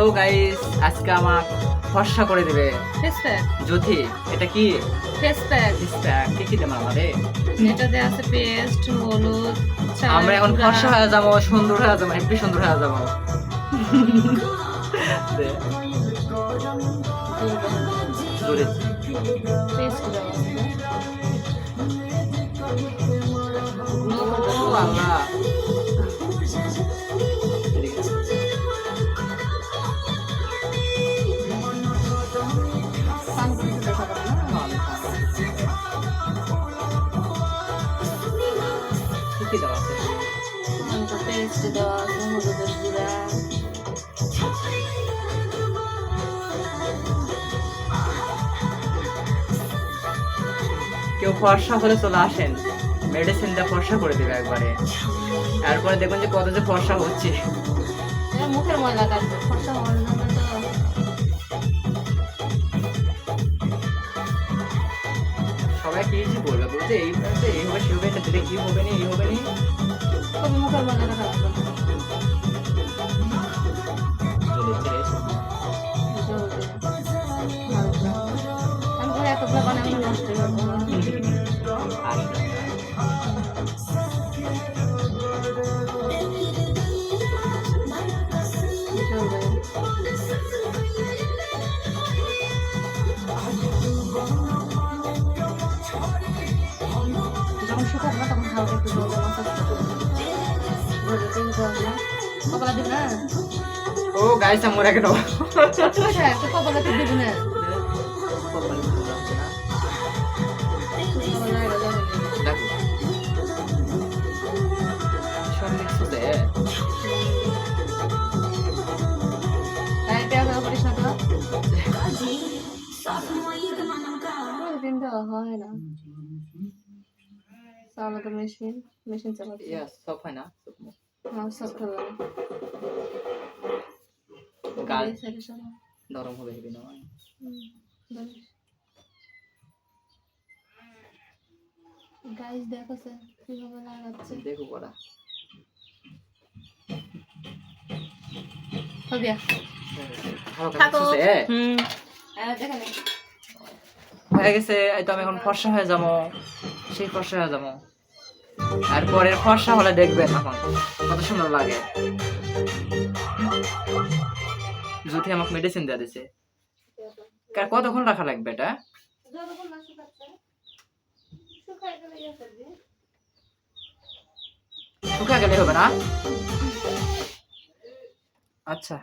Hello guys আজকে আমার ফর্সা করে দেবে। ফেস প্যাক জ্যোতি এটা কি? ফেস প্যাক Instagram, কে কি দেবে আমাদের? এটাতে আছে পেস্ট হলুদ আমরা এখন ফর্সা হয়ে যাব সুন্দর হয়ে যাব হেপি সুন্দর হয়ে যাব। পেস্ট কেউ ফর্সা হলে চলে আসেন। মেডিসিনটা ফর্সা করে দেবে একবারে। তারপরে দেখুন যে কত যে ফর্সা হচ্ছে। মুখের ময়লা কাটবে, ফর্সা হওয়ার বলছে এই হয়েছে এই হবে সে হবে এটা দিলে কি হবে না এই হবে না? তবে মুখের আমি ঘরে এতগুলো নষ্ট করব হালকা একটু হবে না। কপালে দিবে না? ও গাইস আমার একটা হ্যাঁ, একটু তো দিবে না। কপালে না। দেখো সব মিক্স দে তাই পেঁয়াজ আর করিস না? তো? হয় মেশিন মেশিন চালাতো ইয়া সব হয় না। হ্যাঁ সব খেলাম গাল নরম হবে হেবি না গাইস দেখছে কীভাবে লাগাচ্ছে। দেখো পড়া। হবে হয়ে গেছে এই তো আমি এখন ফর্সা হয়ে যাব। সেই ফর্সা হয়ে যাব। আর পরের ফর্সা হলে দেখবেন এখন কত সুন্দর লাগে। যদি আমাকে মেডিসিন দেওয়া দিছে। কার কতক্ষণ রাখা লাগবে এটা? শুকা গেলে হবে না? আচ্ছা।